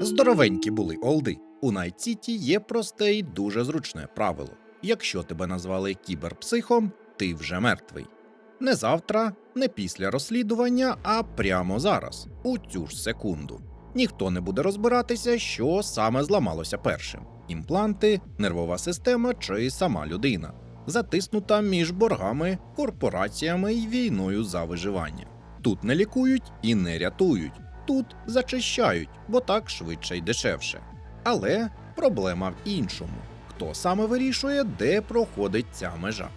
Здоровенькі були олди. У City є просте і дуже зручне правило: якщо тебе назвали кіберпсихом, ти вже мертвий. Не завтра, не після розслідування, а прямо зараз, у цю ж секунду. Ніхто не буде розбиратися, що саме зламалося першим: імпланти, нервова система чи сама людина, затиснута між боргами, корпораціями і війною за виживання. Тут не лікують і не рятують, тут зачищають, бо так швидше й дешевше. Але проблема в іншому: хто саме вирішує, де проходить ця межа.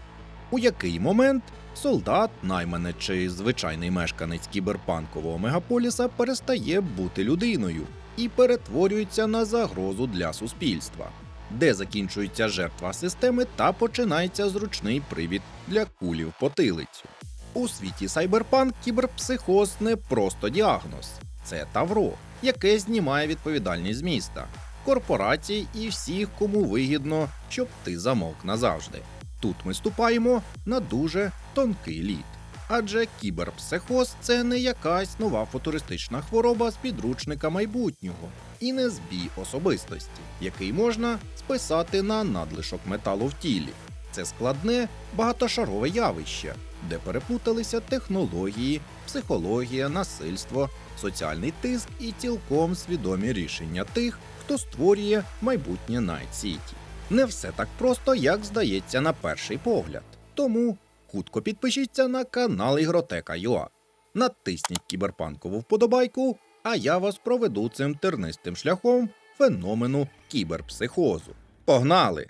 У який момент солдат, наймане чи звичайний мешканець кіберпанкового мегаполіса перестає бути людиною і перетворюється на загрозу для суспільства, де закінчується жертва системи та починається зручний привід для кулі в потилицю. У світі Сайберпанк кіберпсихоз не просто діагноз, це тавро, яке знімає відповідальність з міста, корпорацій і всіх, кому вигідно, щоб ти замовк назавжди. Тут ми ступаємо на дуже тонкий лід. Адже кіберпсихоз це не якась нова футуристична хвороба з підручника майбутнього і не збій особистості, який можна списати на надлишок металу в тілі. Це складне багатошарове явище, де переплуталися технології, психологія, насильство, соціальний тиск і цілком свідомі рішення тих, хто створює майбутнє Night City. Не все так просто, як здається на перший погляд. Тому хутко підпишіться на канал Ігротека.ua, натисніть кіберпанкову вподобайку, а я вас проведу цим тернистим шляхом феномену кіберпсихозу. Погнали!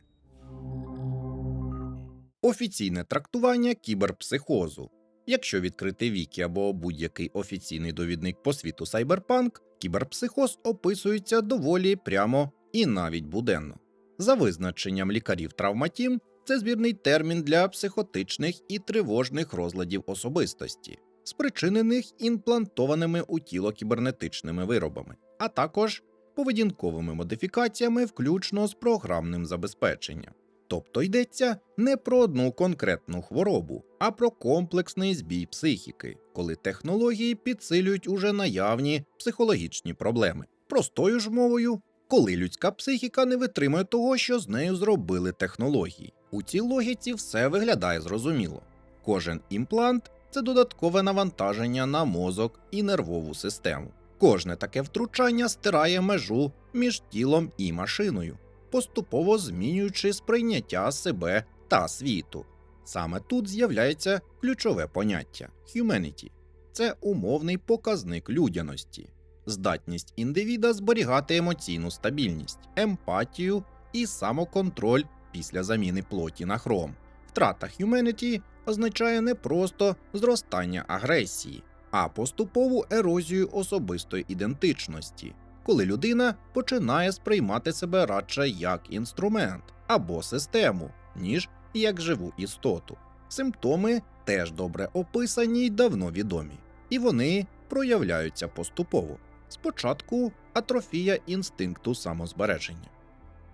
Офіційне трактування кіберпсихозу. Якщо відкрити вікі або будь-який офіційний довідник по світу Сайберпанк, кіберпсихоз описується доволі прямо і навіть буденно. За визначенням лікарів травматім, це збірний термін для психотичних і тривожних розладів особистості, спричинених імплантованими у тіло кібернетичними виробами, а також поведінковими модифікаціями, включно з програмним забезпеченням. Тобто йдеться не про одну конкретну хворобу, а про комплексний збій психіки, коли технології підсилюють уже наявні психологічні проблеми. Простою ж мовою, коли людська психіка не витримує того, що з нею зробили технології. У цій логіці все виглядає зрозуміло. Кожен імплант це додаткове навантаження на мозок і нервову систему. Кожне таке втручання стирає межу між тілом і машиною поступово змінюючи сприйняття себе та світу. Саме тут з'являється ключове поняття humanity. це умовний показник людяності, здатність індивіда зберігати емоційну стабільність, емпатію і самоконтроль після заміни плоті на хром. Втрата humanity означає не просто зростання агресії, а поступову ерозію особистої ідентичності, коли людина починає сприймати себе радше як інструмент або систему, ніж як живу істоту. Симптоми теж добре описані й давно відомі, і вони проявляються поступово. Спочатку атрофія інстинкту самозбереження,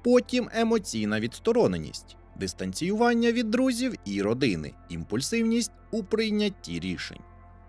потім емоційна відстороненість, дистанціювання від друзів і родини, імпульсивність у прийнятті рішень.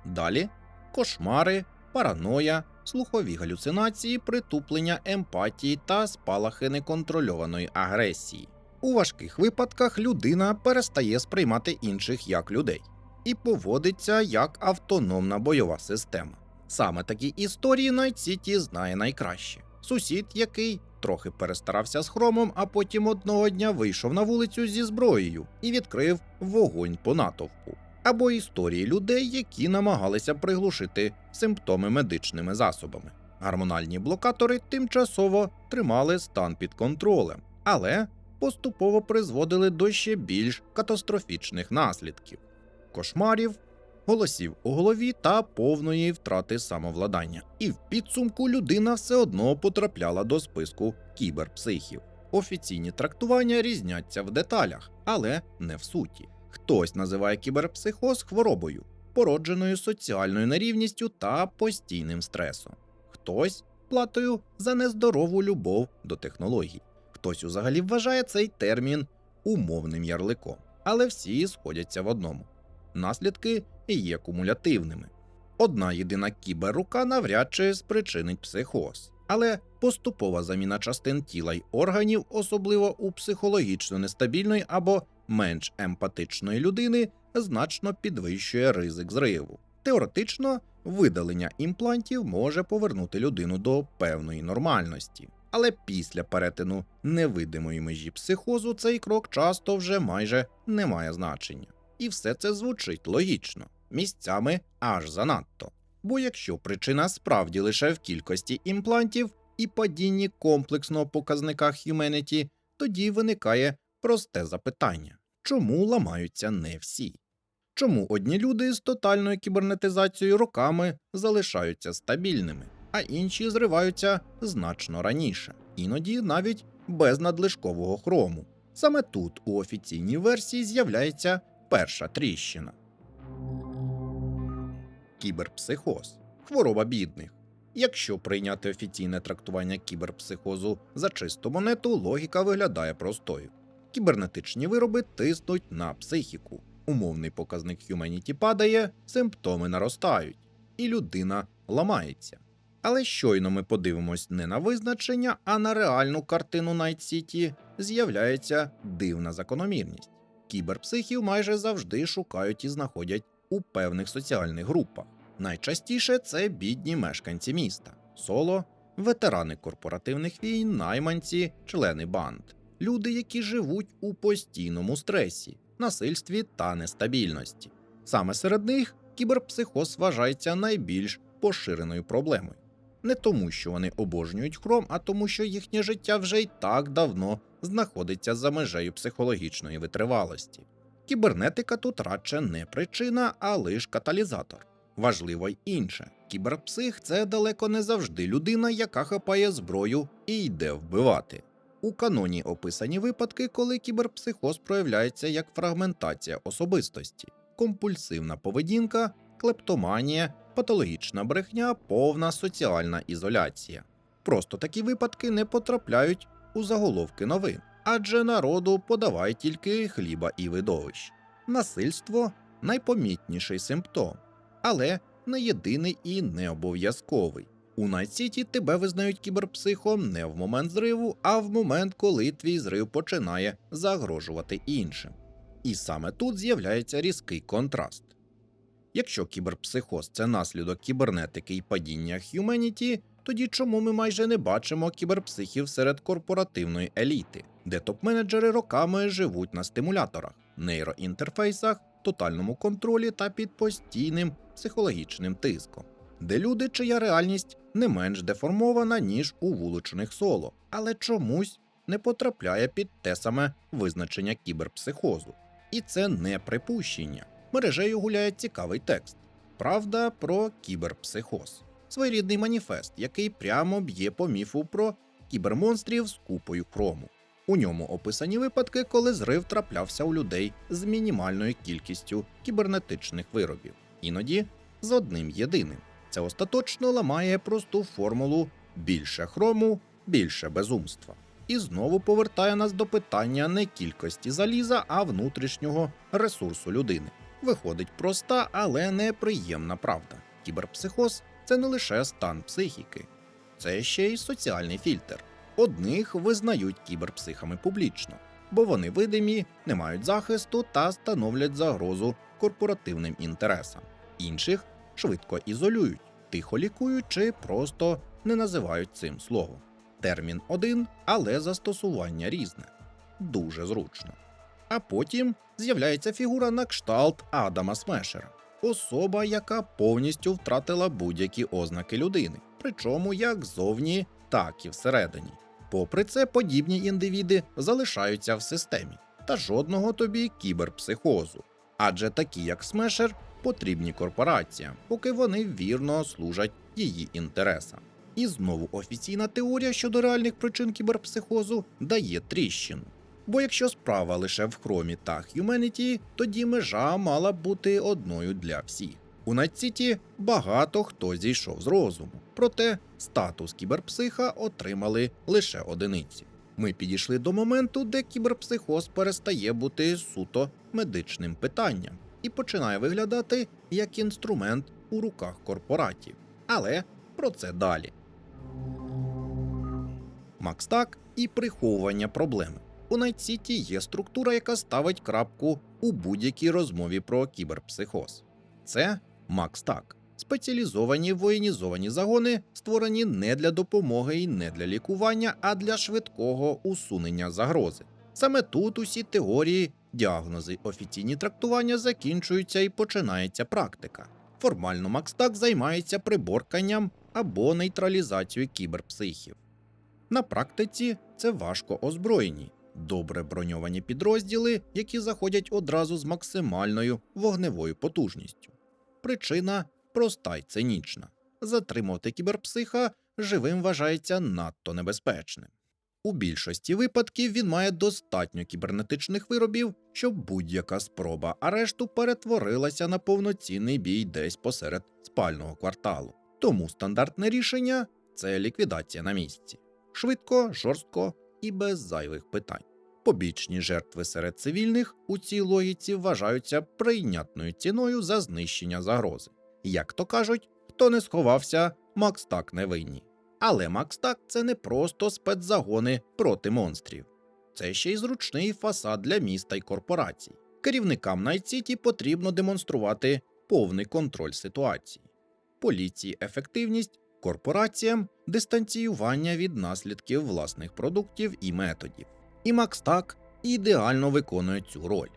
Далі кошмари, параноя, слухові галюцинації, притуплення емпатії та спалахи неконтрольованої агресії. У важких випадках людина перестає сприймати інших як людей і поводиться як автономна бойова система. Саме такі історії Night City знає найкраще. Сусід, який трохи перестарався з хромом, а потім одного дня вийшов на вулицю зі зброєю і відкрив вогонь по натовпу або історії людей, які намагалися приглушити симптоми медичними засобами. Гормональні блокатори тимчасово тримали стан під контролем, але поступово призводили до ще більш катастрофічних наслідків кошмарів, голосів у голові та повної втрати самовладання. І в підсумку людина все одно потрапляла до списку кіберпсихів. Офіційні трактування різняться в деталях, але не в суті. Хтось називає кіберпсихоз хворобою, породженою соціальною нерівністю та постійним стресом, хтось платою за нездорову любов до технологій, хтось взагалі вважає цей термін умовним ярликом, але всі сходяться в одному. Наслідки є кумулятивними. Одна єдина кіберрука навряд чи спричинить психоз, Але поступова заміна частин тіла й органів, особливо у психологічно нестабільної або менш емпатичної людини, значно підвищує ризик зриву. Теоретично, видалення імплантів може повернути людину до певної нормальності. Але після перетину невидимої межі психозу цей крок часто вже майже не має значення. І все це звучить логічно, місцями аж занадто. Бо якщо причина справді лише в кількості імплантів і падінні комплексного показника Humanity, тоді виникає просте запитання: чому ламаються не всі? Чому одні люди з тотальною кібернетизацією роками залишаються стабільними, а інші зриваються значно раніше, іноді навіть без надлишкового хрому. Саме тут у офіційній версії з'являється перша тріщина. Кіберпсихоз хвороба бідних. Якщо прийняти офіційне трактування кіберпсихозу за чисту монету, логіка виглядає простою. Кібернетичні вироби тиснуть на психіку. Умовний показник Humanity падає, симптоми наростають, і людина ламається. Але щойно ми подивимось не на визначення, а на реальну картину Найт Сіті, з'являється дивна закономірність. Кіберпсихів майже завжди шукають і знаходять у певних соціальних групах. Найчастіше це бідні мешканці міста, соло, ветерани корпоративних війн, найманці, члени банд, люди, які живуть у постійному стресі, насильстві та нестабільності. Саме серед них кіберпсихоз вважається найбільш поширеною проблемою. Не тому, що вони обожнюють хром, а тому, що їхнє життя вже й так давно знаходиться за межею психологічної витривалості. Кібернетика тут радше не причина, а лише каталізатор. Важливо й інше: кіберпсих це далеко не завжди людина, яка хапає зброю і йде вбивати. У каноні описані випадки, коли кіберпсихоз проявляється як фрагментація особистості, компульсивна поведінка, клептоманія, патологічна брехня, повна соціальна ізоляція. Просто такі випадки не потрапляють у заголовки новин, адже народу подавай тільки хліба і видовищ. Насильство найпомітніший симптом, але не єдиний і не обов'язковий. У Найт-Сіті тебе визнають кіберпсихом не в момент зриву, а в момент, коли твій зрив починає загрожувати іншим. І саме тут з'являється різкий контраст. Якщо кіберпсихоз це наслідок кібернетики і падіння Humanity, тоді чому ми майже не бачимо кіберпсихів серед корпоративної еліти, де топ-менеджери роками живуть на стимуляторах, нейроінтерфейсах, тотальному контролі та під постійним психологічним тиском, де люди, чия реальність не менш деформована, ніж у вуличних соло, але чомусь не потрапляє під те саме визначення кіберпсихозу. І це не припущення. Мережею гуляє цікавий текст. Правда про кіберпсихоз. Своєрідний маніфест, який прямо б'є по міфу про кібермонстрів з купою хрому. У ньому описані випадки, коли зрив траплявся у людей з мінімальною кількістю кібернетичних виробів, іноді з одним єдиним. Це остаточно ламає просту формулу більше хрому, більше безумства. І знову повертає нас до питання не кількості заліза, а внутрішнього ресурсу людини. Виходить проста, але неприємна правда. Кіберпсихоз це не лише стан психіки, це ще й соціальний фільтр. Одних визнають кіберпсихами публічно, бо вони видимі, не мають захисту та становлять загрозу корпоративним інтересам. Інших швидко ізолюють, тихо лікують чи просто не називають цим словом. Термін один, але застосування різне. Дуже зручно. А потім з'являється фігура на кшталт Адама Смешера, особа, яка повністю втратила будь-які ознаки людини, причому як ззовні, так і всередині. Попри це, подібні індивіди залишаються в системі, та жодного тобі кіберпсихозу. Адже такі, як Смешер, потрібні корпораціям, поки вони вірно служать її інтересам. І знову офіційна теорія щодо реальних причин кіберпсихозу дає тріщину. Бо якщо справа лише в хромі та Humanity, тоді межа мала б бути одною для всіх. У Найтсіті багато хто зійшов з розуму, проте статус кіберпсиха отримали лише одиниці. Ми підійшли до моменту, де кіберпсихоз перестає бути суто медичним питанням і починає виглядати як інструмент у руках корпоратів. Але про це далі. Макстак і приховування проблеми. У Найт-Сіті є структура, яка ставить крапку у будь-якій розмові про кіберпсихоз. Це Макстак. Спеціалізовані воєнізовані загони, створені не для допомоги і не для лікування, а для швидкого усунення загрози. Саме тут усі теорії, діагнози, офіційні трактування закінчуються і починається практика. Формально Макстак займається приборканням або нейтралізацією кіберпсихів. На практиці це важко озброєні, добре броньовані підрозділи, які заходять одразу з максимальною вогневою потужністю. Причина проста й цинічна: затримати кіберпсиха живим вважається надто небезпечним. У більшості випадків він має достатньо кібернетичних виробів, щоб будь-яка спроба арешту перетворилася на повноцінний бій десь посеред спального кварталу. Тому стандартне рішення це ліквідація на місці. Швидко, жорстко і без зайвих питань. Побічні жертви серед цивільних у цій логіці вважаються прийнятною ціною за знищення загрози. Як то кажуть, хто не сховався, Макстак не винні. Але Макстак це не просто спецзагони проти монстрів. Це ще й зручний фасад для міста й корпорацій. Керівникам Найт-Сіті потрібно демонструвати повний контроль ситуації, поліції ефективність, корпораціям дистанціювання від наслідків власних продуктів і методів. І Макстак ідеально виконує цю роль.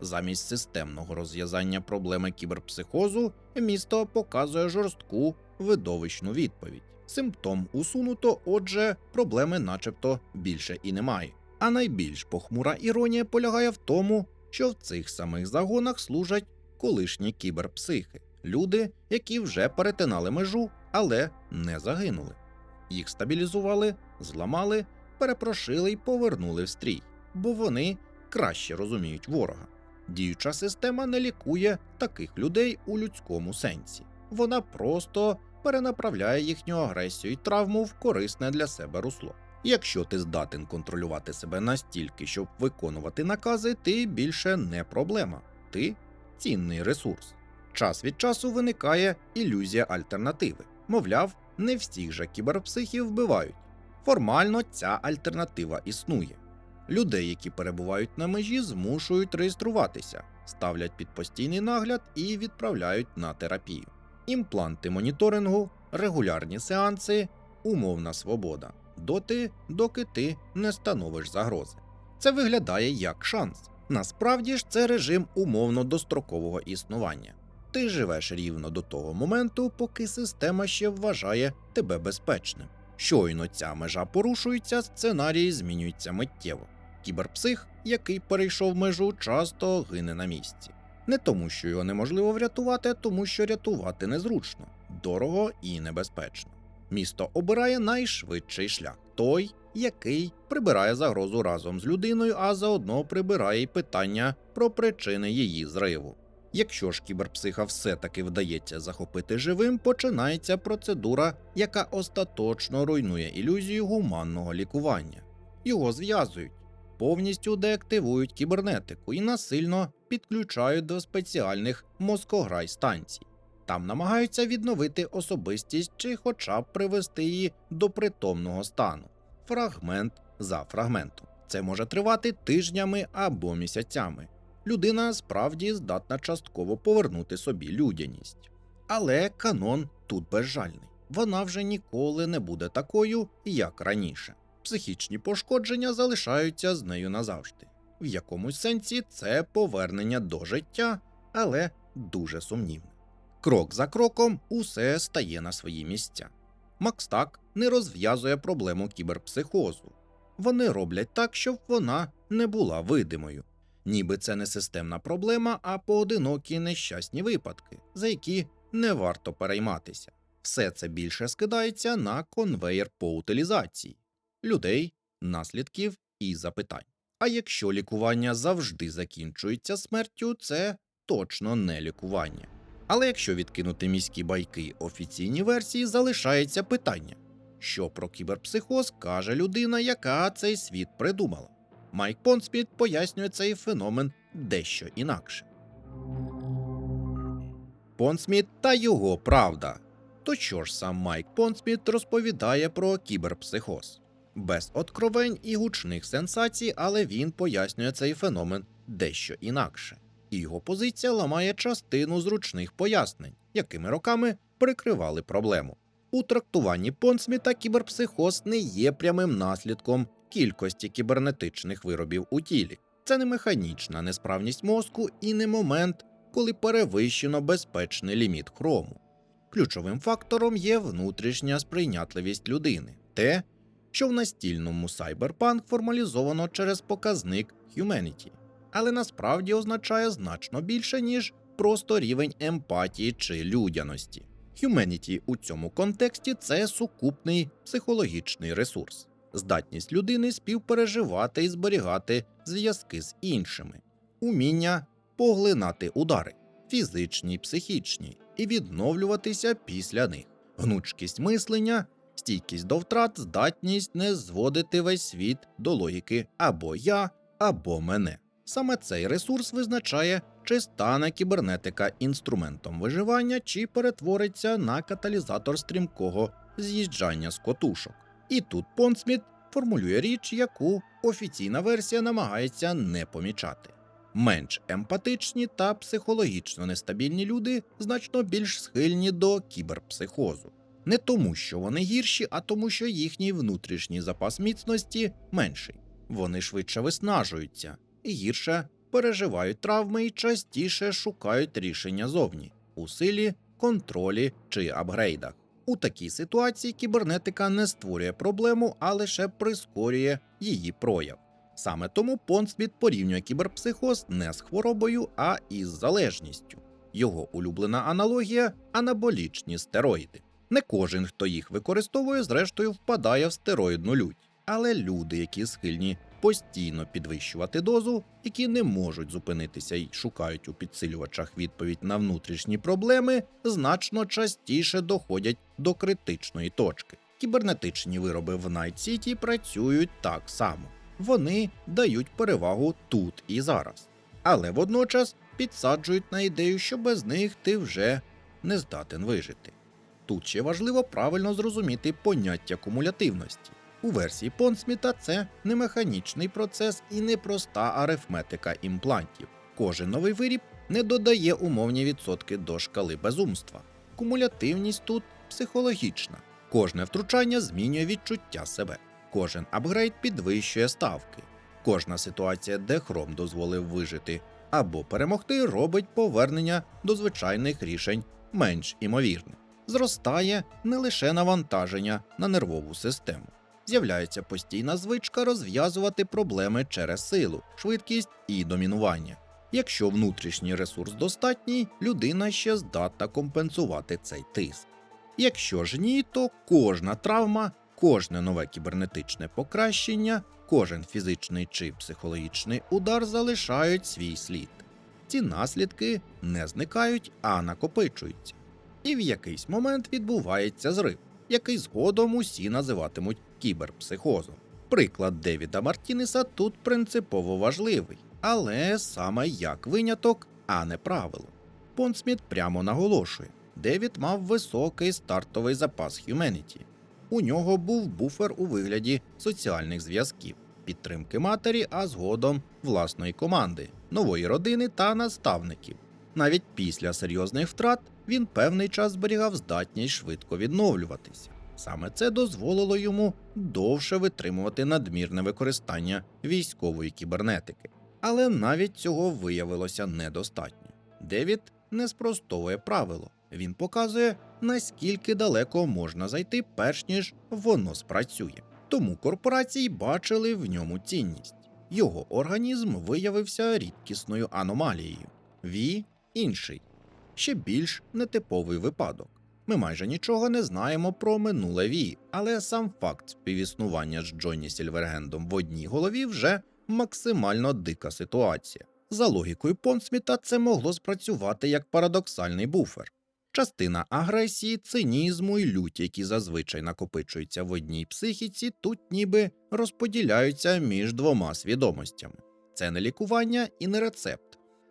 Замість системного розв'язання проблеми кіберпсихозу місто показує жорстку видовищну відповідь. Симптом усунуто, отже, проблеми начебто більше і немає. А найбільш похмура іронія полягає в тому, що в цих самих загонах служать колишні кіберпсихи, люди, які вже перетинали межу, але не загинули. Їх стабілізували, зламали, перепрошили й повернули в стрій, бо вони краще розуміють ворога. Діюча система не лікує таких людей у людському сенсі. Вона просто перенаправляє їхню агресію і травму в корисне для себе русло. Якщо ти здатен контролювати себе настільки, щоб виконувати накази, ти більше не проблема, ти цінний ресурс. Час від часу виникає ілюзія альтернативи. Мовляв, не всіх же кіберпсихів вбивають. Формально ця альтернатива існує. Людей, які перебувають на межі, змушують реєструватися, ставлять під постійний нагляд і відправляють на терапію. Імпланти моніторингу, регулярні сеанси, умовна свобода, доти, доки ти не становиш загрози. Це виглядає як шанс. Насправді ж це режим умовно дострокового існування. Ти живеш рівно до того моменту, поки система ще вважає тебе безпечним. Щойно ця межа порушується, сценарії змінюються миттєво. Кіберпсих, який перейшов межу, часто гине на місці. Не тому, що його неможливо врятувати, а тому що рятувати незручно, дорого і небезпечно. Місто обирає найшвидший шлях той, який прибирає загрозу разом з людиною, а заодно прибирає й питання про причини її зриву. Якщо ж кіберпсиха все-таки вдається захопити живим, починається процедура, яка остаточно руйнує ілюзію гуманного лікування. Його зв'язують, повністю деактивують кібернетику і насильно підключають до спеціальних мозкограй станцій. Там намагаються відновити особистість чи хоча б привести її до притомного стану, фрагмент за фрагментом. Це може тривати тижнями або місяцями. Людина справді здатна частково повернути собі людяність. Але канон тут безжальний. Вона вже ніколи не буде такою, як раніше. Психічні пошкодження залишаються з нею назавжди. В якомусь сенсі це повернення до життя, але дуже сумнівне. Крок за кроком усе стає на свої місця. Макстак не розв'язує проблему кіберпсихозу. Вони роблять так, щоб вона не була видимою. Ніби це не системна проблема, а поодинокі нещасні випадки, за які не варто перейматися. Все це більше скидається на конвеєр по утилізації людей, наслідків і запитань. А якщо лікування завжди закінчується смертю, це точно не лікування. Але якщо відкинути міські байки офіційні версії, залишається питання: що про кіберпсихоз каже людина, яка цей світ придумала? Майк Понсміт пояснює цей феномен дещо інакше. Понсміт та його правда. То що ж сам Майк Понсміт розповідає про кіберпсихоз? Без откровень і гучних сенсацій, але він пояснює цей феномен дещо інакше. І його позиція ламає частину зручних пояснень, якими роками прикривали проблему. У трактуванні Понсміта кіберпсихоз не є прямим наслідком кількості кібернетичних виробів у тілі. Це не механічна несправність мозку і не момент, коли перевищено безпечний ліміт хрому. Ключовим фактором є внутрішня сприйнятливість людини, те, що в настільному сайберпанк формалізовано через показник Humanity, але насправді означає значно більше, ніж просто рівень емпатії чи людяності. Humanity у цьому контексті це сукупний психологічний ресурс, здатність людини співпереживати і зберігати зв'язки з іншими, уміння поглинати удари, фізичні психічні, і відновлюватися після них, гнучкість мислення, стійкість до втрат, здатність не зводити весь світ до логіки або я, або мене. Саме цей ресурс визначає, чи стане кібернетика інструментом виживання, чи перетвориться на каталізатор стрімкого з'їжджання з котушок. І тут Понсміт формулює річ, яку офіційна версія намагається не помічати. Менш емпатичні та психологічно нестабільні люди значно більш схильні до кіберпсихозу. Не тому, що вони гірші, а тому, що їхній внутрішній запас міцності менший. Вони швидше виснажуються і гірше переживають травми і частіше шукають рішення зовні у силі, контролі чи апгрейдах. У такій ситуації кібернетика не створює проблему, а лише прискорює її прояв. Саме тому Понсміт порівнює кіберпсихоз не з хворобою, а із залежністю. Його улюблена аналогія анаболічні стероїди. Не кожен, хто їх використовує, зрештою впадає в стероїдну лють. Але люди, які схильні постійно підвищувати дозу, які не можуть зупинитися і шукають у підсилювачах відповідь на внутрішні проблеми, значно частіше доходять до критичної точки. Кібернетичні вироби в Night City працюють так само. Вони дають перевагу тут і зараз, але водночас підсаджують на ідею, що без них ти вже не здатен вижити. Тут ще важливо правильно зрозуміти поняття кумулятивності. У версії Понсміта це не механічний процес і не проста арифметика імплантів. Кожен новий виріб не додає умовні відсотки до шкали безумства. Кумулятивність тут психологічна. Кожне втручання змінює відчуття себе. Кожен апгрейд підвищує ставки. Кожна ситуація, де хром дозволив вижити або перемогти, робить повернення до звичайних рішень менш імовірним. Зростає не лише навантаження на нервову систему. З'являється постійна звичка розв'язувати проблеми через силу, швидкість і домінування. Якщо внутрішній ресурс достатній, людина ще здатна компенсувати цей тиск. Якщо ж ні, то кожна травма, кожне нове кібернетичне покращення, кожен фізичний чи психологічний удар залишають свій слід. Ці наслідки не зникають, а накопичуються. І в якийсь момент відбувається зрив, який згодом усі називатимуть кіберпсихозом. Приклад Девіда Мартінеса тут принципово важливий, але саме як виняток, а не правило. Понсміт прямо наголошує: Девід мав високий стартовий запас Humanity. У нього був буфер у вигляді соціальних зв'язків, підтримки матері, а згодом власної команди, нової родини та наставників. Навіть після серйозних втрат він певний час зберігав здатність швидко відновлюватися. Саме це дозволило йому довше витримувати надмірне використання військової кібернетики. Але навіть цього виявилося недостатньо. Девід не спростовує правило, він показує, наскільки далеко можна зайти, перш ніж воно спрацює. Тому корпорації бачили в ньому цінність. Його організм виявився рідкісною аномалією. Ві інший, ще більш нетиповий випадок. Ми майже нічого не знаємо про минуле Ві, але сам факт співіснування з Джонні Сільвергендом в одній голові вже максимально дика ситуація. За логікою Понсміта, це могло спрацювати як парадоксальний буфер. Частина агресії, цинізму і люті, які зазвичай накопичуються в одній психіці, тут ніби розподіляються між двома свідомостями. Це не лікування і не рецепт.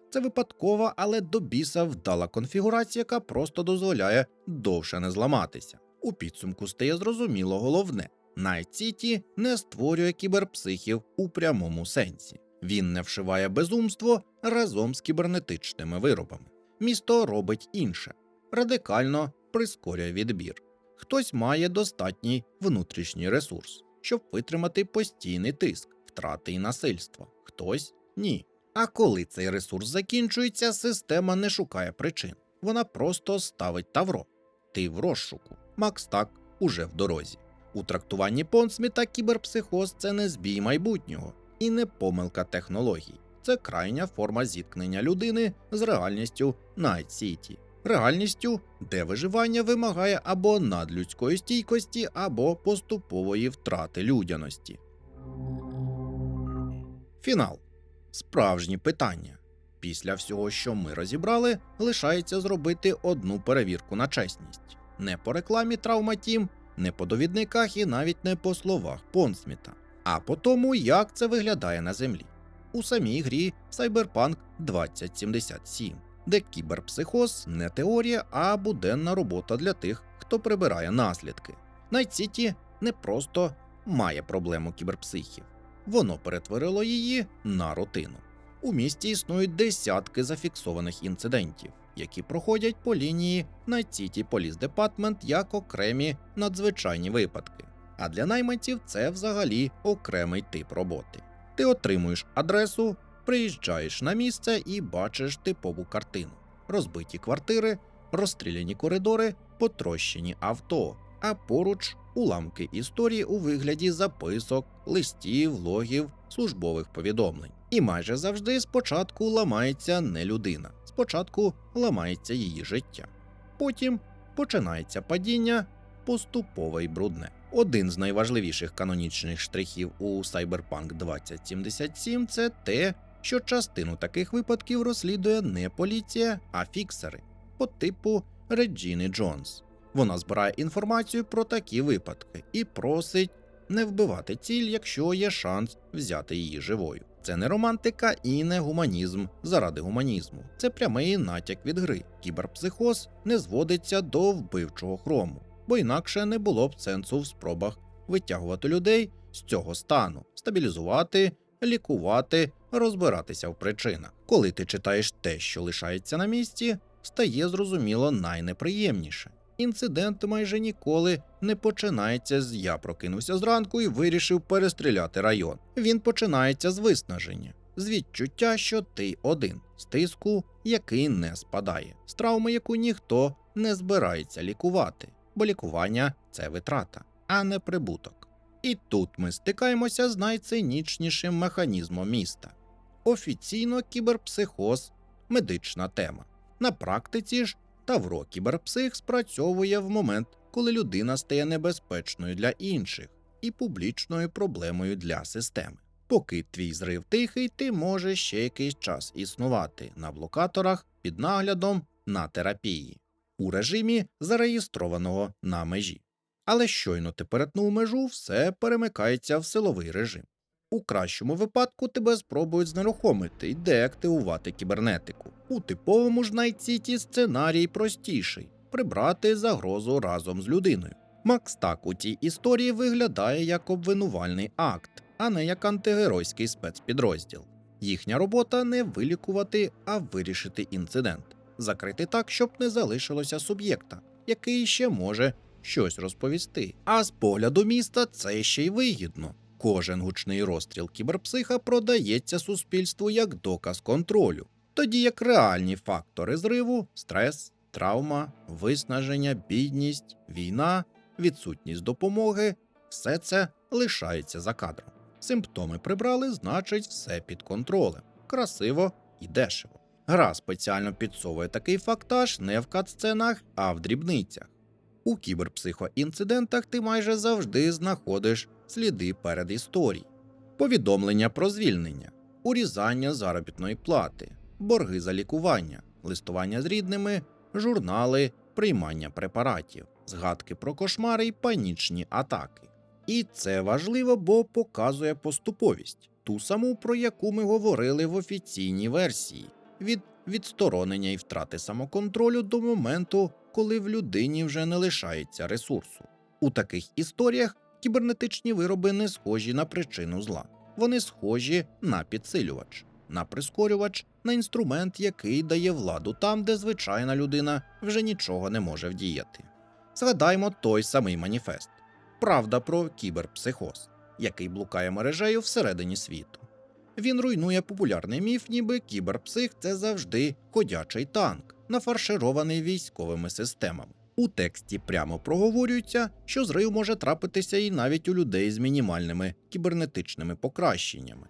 Це випадкова, але до біса вдала конфігурація, яка просто дозволяє довше не зламатися. У підсумку стає зрозуміло головне: Night City не створює кіберпсихів у прямому сенсі. Він не вшиває безумство разом з кібернетичними виробами. Місто робить інше радикально прискорює відбір. Хтось має достатній внутрішній ресурс, щоб витримати постійний тиск, втрати і насильство, хтось ні. А коли цей ресурс закінчується, система не шукає причин. Вона просто ставить тавро. Ти в розшуку. Макс так уже в дорозі. У трактуванні Понсміта кіберпсихоз це не збій майбутнього і не помилка технологій. Це крайня форма зіткнення людини з реальністю Найт Сіті. Реальністю, де виживання вимагає або надлюдської стійкості, або поступової втрати людяності. Фінал. Справжні питання. Після всього, що ми розібрали, лишається зробити одну перевірку на чесність. Не по рекламі Травматім, не по довідниках і навіть не по словах Понсміта, а по тому, як це виглядає на землі. У самій грі Cyberpunk 2077, де кіберпсихоз не теорія, а буденна робота для тих, хто прибирає наслідки. Night City не просто має проблему кіберпсихів, воно перетворило її на рутину. У місті існують десятки зафіксованих інцидентів, які проходять по лінії Night City Police Department як окремі надзвичайні випадки. А для найманців це взагалі окремий тип роботи. Ти отримуєш адресу, приїжджаєш на місце і бачиш типову картину: розбиті квартири, розстріляні коридори, потрощені авто, а поруч уламки історії у вигляді записок, листів, логів, службових повідомлень. І майже завжди спочатку ламається не людина, спочатку ламається її життя. Потім починається падіння поступове й брудне. Один з найважливіших канонічних штрихів у Cyberpunk 2077 це те, що частину таких випадків розслідує не поліція, а фіксери по типу Реджіни Джонс. Вона збирає інформацію про такі випадки і просить не вбивати ціль, якщо є шанс взяти її живою. Це не романтика і не гуманізм заради гуманізму. Це прямий натяк від гри. Кіберпсихоз не зводиться до вбивчого хрому, бо інакше не було б сенсу в спробах витягувати людей з цього стану, стабілізувати, лікувати, розбиратися в причинах. Коли ти читаєш те, що лишається на місці, стає зрозуміло найнеприємніше. Інцидент майже ніколи не починається з я прокинувся зранку і вирішив перестріляти район. Він починається з виснаження, з відчуття, що ти один, з тиску, який не спадає, з травми, яку ніхто не збирається лікувати, бо лікування це витрата, а не прибуток. І тут ми стикаємося з найцинічнішим механізмом міста. Офіційно кіберпсихоз медична тема. На практиці ж Тавро кіберпсих спрацьовує в момент, коли людина стає небезпечною для інших і публічною проблемою для системи. Поки твій зрив тихий, ти можеш ще якийсь час існувати на блокаторах під наглядом на терапії у режимі, зареєстрованого на межі. Але щойно ти перетнув межу, все перемикається в силовий режим. У кращому випадку тебе спробують знерухомити і деактивувати кібернетику. У типовому ж Найт-Сіті сценарій простіший прибрати загрозу разом з людиною. Макстак у цій історії виглядає як обвинувальний акт, а не як антигеройський спецпідрозділ. Їхня робота не вилікувати, а вирішити інцидент, закрити так, щоб не залишилося суб'єкта, який ще може щось розповісти. А з погляду міста це ще й вигідно. Кожен гучний розстріл кіберпсиха продається суспільству як доказ контролю, тоді як реальні фактори зриву стрес, травма, виснаження, бідність, війна, відсутність допомоги все це лишається за кадром. Симптоми прибрали, значить, все під контролем, красиво і дешево. Гра спеціально підсовує такий фактаж не в катсценах, а в дрібницях. У кіберпсихоінцидентах ти майже завжди знаходиш сліди перед історій, повідомлення про звільнення, урізання заробітної плати, борги за лікування, листування з рідними, журнали, приймання препаратів, згадки про кошмари й панічні атаки. І це важливо, бо показує поступовість, ту саму, про яку ми говорили в офіційній версії, від відсторонення і втрати самоконтролю до моменту, коли в людині вже не лишається ресурсу. У таких історіях Кібернетичні вироби не схожі на причину зла. Вони схожі на підсилювач, на прискорювач, на інструмент, який дає владу там, де звичайна людина вже нічого не може вдіяти. Згадаймо той самий маніфест Правда про кіберпсихоз, який блукає мережею всередині світу. Він руйнує популярний міф, ніби кіберпсих це завжди ходячий танк, нафарширований військовими системами. У тексті прямо проговорюється, що зрив може трапитися і навіть у людей з мінімальними кібернетичними покращеннями: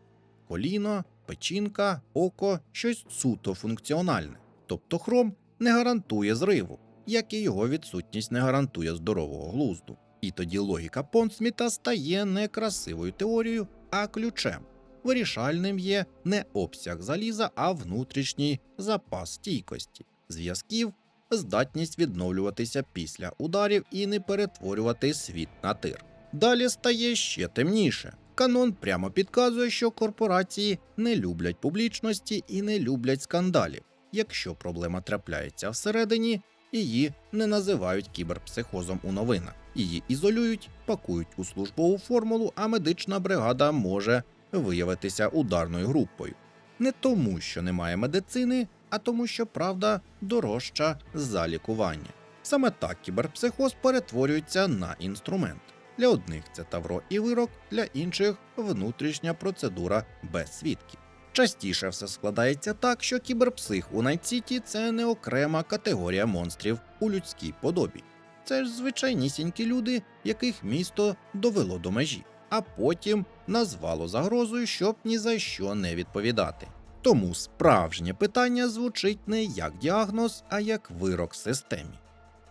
коліно, печінка, око щось суто функціональне. Тобто хром не гарантує зриву, як і його відсутність не гарантує здорового глузду. І тоді логіка Понсміта стає не красивою теорією, а ключем. Вирішальним є не обсяг заліза, а внутрішній запас стійкості, зв'язків, здатність відновлюватися після ударів і не перетворювати світ на тир. Далі стає ще темніше. Канон прямо підказує, що корпорації не люблять публічності і не люблять скандалів. Якщо проблема трапляється всередині, її не називають кіберпсихозом у новинах. Її ізолюють, пакують у службову формулу, а медична бригада може виявитися ударною групою. Не тому, що немає медицини, а тому, що правда дорожча за лікування. Саме так кіберпсихоз перетворюється на інструмент. Для одних це тавро і вирок, для інших внутрішня процедура без свідків. Частіше все складається так, що кіберпсих у Найт-Сіті – це не окрема категорія монстрів у людській подобі. Це ж звичайнісінькі люди, яких місто довело до межі, а потім назвало загрозою, щоб ні за що не відповідати. Тому справжнє питання звучить не як діагноз, а як вирок системі.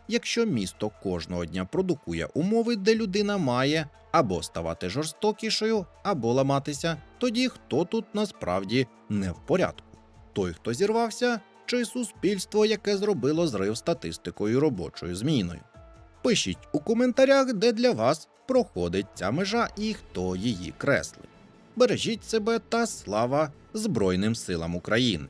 Якщо місто кожного дня продукує умови, де людина має або ставати жорстокішою, або ламатися, тоді хто тут насправді не в порядку? Той, хто зірвався, чи суспільство, яке зробило зрив статистикою робочою зміною? Пишіть у коментарях, де для вас проходить ця межа і хто її креслить. Бережіть себе та слава Збройним силам України!